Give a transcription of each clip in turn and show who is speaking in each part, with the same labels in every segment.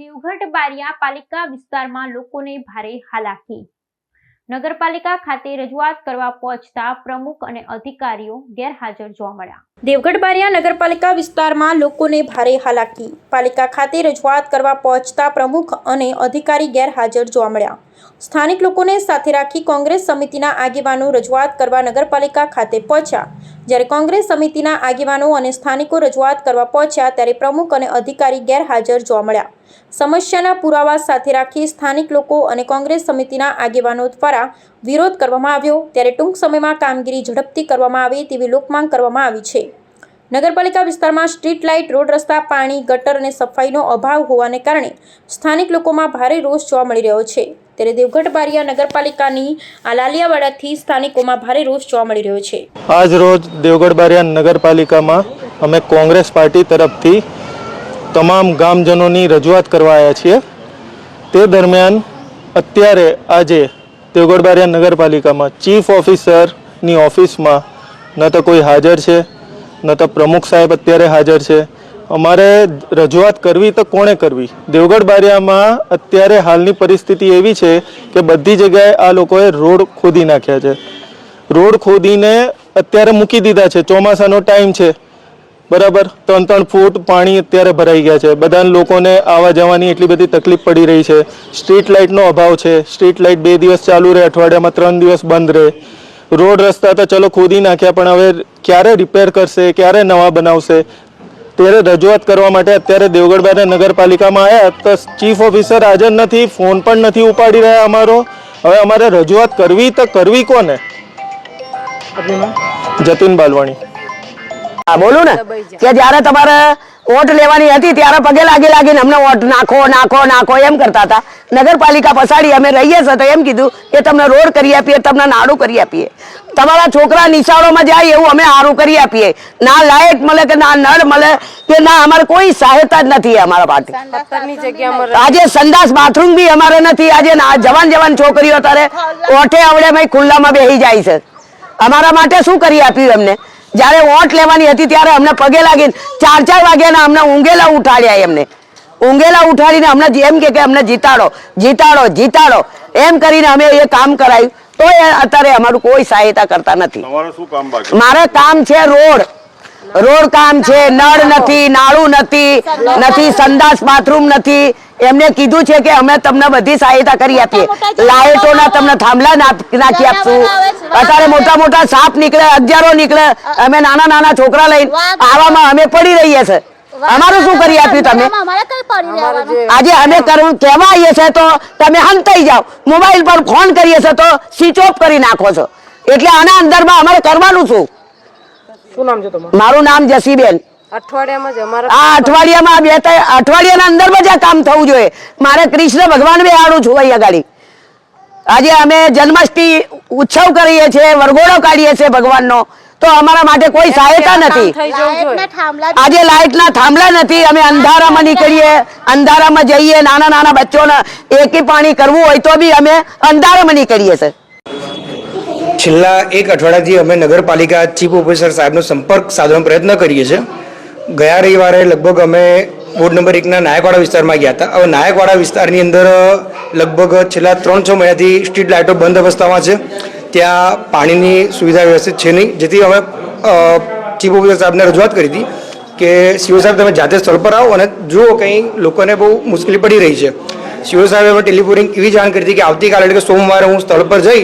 Speaker 1: દેવગઢ બારિયા પાલિકા વિસ્તારમાં લોકોને ભારે હાલાકી. નગરપાલિકા ખાતે રજૂઆત કરવા પહોંચતા પ્રમુખ અને અધિકારીઓ ગેરહાજર જોવા મળ્યા. દેવગઢ બારિયા નગરપાલિકા વિસ્તારમાં લોકોને ભારે હાલાકી. પાલિકા ખાતે રજૂઆત કરવા પહોંચતા પ્રમુખ અને અધિકારી ગેરહાજર જોવા મળ્યા. સ્થાનિક લોકોને સાથે રાખી કોંગ્રેસ સમિતિના આગેવાનો રજૂઆત કરવા નગરપાલિકા ખાતે પહોંચ્યા. જ્યારે કોંગ્રેસ સમિતિના આગેવાનો અને સ્થાનિકો રજૂઆત કરવા પહોંચ્યા, ત્યારે પ્રમુખ અને અધિકારી ગેરહાજર જોવા મળ્યા. સમસ્યાના પુરાવા સાથે રાખી સ્થાનિક લોકો અને કોંગ્રેસ સમિતિના આગેવાનો દ્વારા વિરોધ કરવામાં આવ્યો. ત્યારે ટૂંક સમયમાં કામગીરી ઝડપથી કરવામાં આવે તેવી લોકમાંગ કરવામાં આવી છે. નગરપાલિકા વિસ્તારમાં સ્ટ્રીટ લાઇટ, રોડ રસ્તા, પાણી, ગટર અને સફાઈનો અભાવ હોવાને કારણે સ્થાનિક લોકોમાં ભારે રોષ જોવા મળી રહ્યો છે. ત્યારે દેવગઢ બારિયા નગરપાલિકાની આ લાલિયાવાડાથી સ્થાનિકોમાં ભારે રોષ જોવા મળી રહ્યો છે.
Speaker 2: આજ રોજ દેવગઢ બારિયા નગરપાલિકામાં અમે કોંગ્રેસ પાર્ટી તરફથી તમામ ગામજનોની રજૂઆત કરવા આવ્યા છીએ. તે દરમિયાન અત્યારે આજે દેવગઢ બારિયા નગરપાલિકામાં ચીફ ઓફિસરની ઓફિસમાં ન તો કોઈ હાજર છે, ન તો પ્રમુખ સાહેબ અત્યારે હાજર છે. અમારે રજૂઆત કરવી તો કોણે કરવી? દેવગઢ બારિયામાં અત્યારે હાલની પરિસ્થિતિ એવી છે કે બધી જગ્યાએ આ લોકોએ રોડ ખોદી નાખ્યા છે. રોડ ખોદીને અત્યારે મૂકી દીધા છે. ચોમાસાનો ટાઈમ છે. બરાબર? ત્રણ ત્રણ ફૂટ પાણી અત્યારે ભરાઈ ગયા છે. બધા લોકોને આવવા જવાની એટલી બધી તકલીફ પડી રહી છે. સ્ટ્રીટ લાઇટનો અભાવ છે. સ્ટ્રીટ લાઇટ બે દિવસ ચાલુ રહે અઠવાડિયામાં ત્રણ દિવસ બંધ રહે. રોડ રસ્તા તો ચલો ખોદી નાખ્યા પણ હવે ક્યારે રિપેર કરશે? ક્યારે નવા બનાવશે? ત્યારે રજૂઆત કરવા માટે અત્યારે દેવગઢ નગરપાલિકામાં આવ્યા તો ચીફ ઓફિસર હાજર નથી ફોન પણ નથી ઉપાડી રહ્યા અમારો. હવે અમારે રજૂઆત કરવી તો કરવી કોને? જતીન બાલવાણી.
Speaker 3: હા બોલું ને. કે જ્યારે તમારે વોટ લેવાની હતી ત્યારે પગે લાગી લાગીને અમને વોટ નાખો નાખો નાખો એમ કરતા હતા. નગરપાલિકા પસાડી અમે રહીએ છીએ તો એમ કીધું કે તમને રોડ કરી આપીએ તમને નાડું કરી આપીએ. તમારા છોકરા નિશાળોમાં જાય એવું અમે સારું કરી આપીએ. ના લાયક મળે કે ના નળ મળે કે ના અમારે કોઈ સહાયતા જ નથી અમારા માટે આજે સંડાસ બાથરૂમ બી અમારે નથી. આજે જવાન જવાન છોકરીઓ તારે ઓઠે આવડે માં ખુલ્લામાં બેસી જાય છે. અમારા માટે શું કરી આપ્યું એમને? જ્યારે વોટ લેવાની હતી ત્યારે અમને પગે લાગીને ચાર ચાર વાગ્યાના અમને ઊંઘેલા ઉઠાડ્યા એમને. ઊંઘેલા ઉઠાડીને અમને એમ કે અમને જીતાડો જીતાડો જીતાડો. એમ કરીને અમે એ કામ કરાયું. તો એ અત્યારે અમારું કોઈ સહાયતા કરતા નથી. મારે કામ છે રોડ. રોડ કામ છે નળ નથી નાળું નથી નથી સંદાસ બાથરૂમ નથી. એમને કીધું છે કે અમે તમને બધી સહાયતા કરી આપીએ. લાઇટોના તમને થાંભલા નાખી આપશું. અત્યારે મોટા મોટા સાપ નીકળે હજારો નીકળે. અમે નાના નાના છોકરા લઈને આવામાં અમે પડી રહીએ છે. અમારું શું કરી આપ્યું તમે? આજે અમે કરવું કેવા આવીએ છે તો તમે હંતાઈ જાઓ. મોબાઈલ પર ફોન કરીએ છે તો સ્વિચ ઓફ કરી નાખો છો. એટલે આના અંદરમાં અમારે કરવાનું શું?
Speaker 4: શું નામ છે તમારું?
Speaker 3: મારું નામ જસીબેન.
Speaker 4: અઠવાડિયામાં જ અમારા
Speaker 3: બે ત્રણ અઠવાડિયાના અંદરમાં જ આ કામ થવું જોઈએ. મારે કૃષ્ણ ભગવાન છું અહીંયા ગાડી આજે અમે જન્માષ્ટમી ઉત્સવ કરીએ છીએ વરઘોડો કાઢીએ છીએ ભગવાનનો. તો અમારા માટે કોઈ સહાયતા નથી. આજે લાઇટના થાંભલા નથી. અમે અંધારામાં નીકળીએ અંધારામાં જઈએ નાના નાના બચ્ચોને એકી પાણી કરવું હોય તો બી અમે અંધારામાં નીકળીએ છીએ.
Speaker 5: છેલ્લા એક અઠવાડિયાથી અમે નગરપાલિકા ચીફ ઓફિસર સાહેબનો સંપર્ક સાધવાનો પ્રયત્ન કરીએ છીએ. ગયા રવિવારે લગભગ અમે વોર્ડ નંબર એકના નાયકવાડા વિસ્તારમાં ગયા હતા. હવે નાયકવાડા વિસ્તારની અંદર લગભગ છેલ્લા ત્રણ છ મહિનાથી સ્ટ્રીટ લાઇટો બંધ અવસ્થામાં છે. ત્યાં પાણીની સુવિધા વ્યવસ્થિત છે નહીં. જેથી અમે ચીફ ઓફિસર સાહેબને રજૂઆત કરી હતી કે સીઓ સાહેબ તમે જાતે સ્થળ પર આવો અને જુઓ કંઈ લોકોને બહુ મુશ્કેલી પડી રહી છે. સીઓ સાહેબે અમે એવી જાણ કરી હતી કે આવતીકાલે એટલે કે સોમવારે હું સ્થળ પર જઈ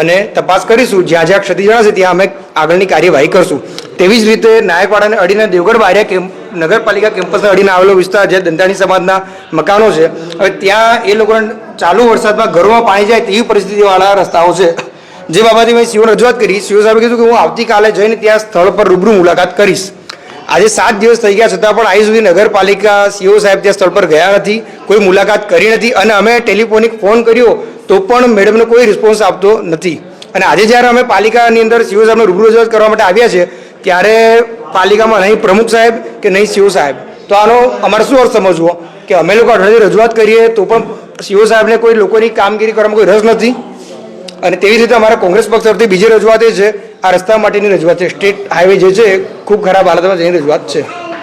Speaker 5: અને તપાસ કરીશું. જ્યાં જ્યાં ક્ષતિ જણાશે ત્યાં અમે આગળની કાર્યવાહી કરશું. તેવી જ રીતે નાયકવાડાને અડીને દેવગઢ બારિયા કેમ્પ નગરપાલિકા કેમ્પસને અડીને આવેલો વિસ્તાર જે દંતાણી સમાજના મકાનો છે, હવે ત્યાં એ લોકોને ચાલુ વરસાદમાં ઘરોમાં પાણી જાય તેવી પરિસ્થિતિવાળા રસ્તાઓ છે. જે બાબતે મેં સીઓ રજૂઆત કરી સીઓ સાહેબે કીધું કે હું આવતીકાલે જઈને ત્યાં સ્થળ પર રૂબરૂ મુલાકાત કરીશ. આજે સાત દિવસ થઈ ગયા છતાં પણ આજે સુધી નગરપાલિકા સીઓ સાહેબ ત્યાં સ્થળ પર ગયા નથી, કોઈ મુલાકાત કરી નથી અને અમે ટેલિફોનિક ફોન કર્યો તો પણ મેડમને કોઈ રિસ્પોન્સ આપતો નથી. અને આજે જ્યારે અમે પાલિકાની અંદર સીઓ સાહેબને રૂબરૂ રજૂઆત કરવા માટે આવ્યા છે ત્યારે પાલિકામાં નહીં, પ્રમુખ સાહેબ કે નહીં સીઓ સાહેબ? તો આનો અમારે શું અર્થ સમજવો? કે અમે લોકો અઠવાડિયે રજૂઆત કરીએ તો પણ સીઓ સાહેબને કોઈ લોકોની કામગીરી કરવામાં કોઈ રસ નથી? અને તેવી રીતે અમારા કોંગ્રેસ પક્ષ તરફથી બીજી રજૂઆત એ છે, આ રસ્તા માટેની રજૂઆત છે. સ્ટેટ હાઈવે જે છે ખૂબ ખરાબ હાલતમાં જેની રજૂઆત છે.